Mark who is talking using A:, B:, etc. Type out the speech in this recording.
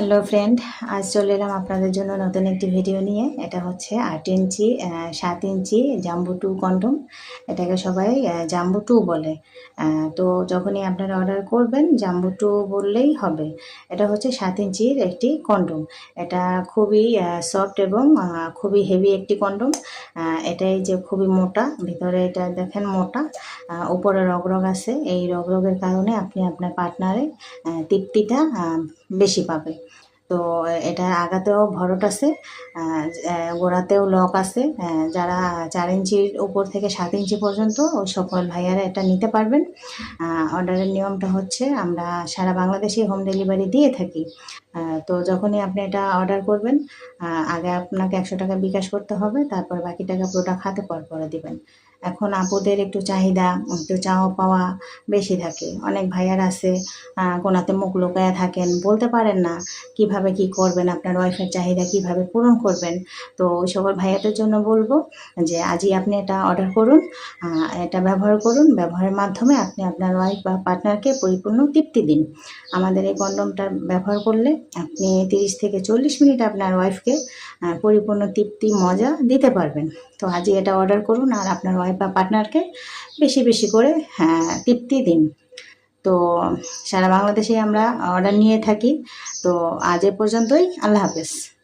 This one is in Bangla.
A: হ্যালো ফ্রেন্ড আজ চলে এলাম আপনাদের জন্য নতুন একটি ভিডিও নিয়ে। এটা হচ্ছে আট ইঞ্চি সাত ইঞ্চি জাম্বু টু কন্ডম এটাকে সবাই জাম্বু টু বলে। তো যখনই আপনারা অর্ডার করবেন জাম্বু টু বললেই হবে। এটা হচ্ছে সাত ইঞ্চির একটি কন্ডম এটা খুবই সফট এবং খুবই হেভি একটি কন্ডম এটাই যে খুবই মোটা, ভিতরে এটা দেখেন মোটা উপরে রগরগ আছে। এই রগরগের কারণে আপনি আপনার পার্টনারে তৃপ্তিটা বেশি পাবে। তো এটা আগাতেও ভরট আছে গোড়াতেও লক আছে যারা চার ইঞ্চির উপর থেকে সাত ইঞ্চি পর্যন্ত ওই সকল ভাইয়ারা এটা নিতে পারবেন। অর্ডারের নিয়মটা হচ্ছে, আমরা সারা বাংলাদেশে হোম ডেলিভারি দিয়ে থাকি। তো যখনই আপনি এটা অর্ডার করবেন আগে আপনাকে একশো টাকা বিকাশ করতে হবে, তারপর বাকি টাকা প্রোডাক্ট হাতে পর পরে দিবেন। এখন আপুদের একটু চাহিদা, একটু চাওয়া পাওয়া বেশি থাকে। অনেক ভাইয়ার আছে কোনাতে মুখ লুকায়া থাকেন, বলতে পারেন না কীভাবে কি করবেন, আপনার ওয়াইফের চাহিদা কীভাবে পূরণ করবেন। তো ওই সকল ভাইয়াদের জন্য বলব যে আজই আপনি এটা অর্ডার করুন এটা ব্যবহার করুন। ব্যবহারের মাধ্যমে আপনি আপনার ওয়াইফ বা পার্টনারকে পরিপূর্ণ তৃপ্তি দিন। আমাদের এই কন্ডমটা ব্যবহার করলে আপনি তিরিশ থেকে চল্লিশ মিনিট আপনার ওয়াইফকে পরিপূর্ণ তৃপ্তি মজা দিতে পারবেন। তো আজই এটা অর্ডার করুন আর আপনার ওয়াইফ বা পার্টনারকে বেশি বেশি করে হ্যাঁ, তৃপ্তি দিন। তো সারা বাংলাদেশে আমরা অর্ডার নিয়ে থাকি। তো আজ এ পর্যন্তই। আল্লাহ হাফেজ।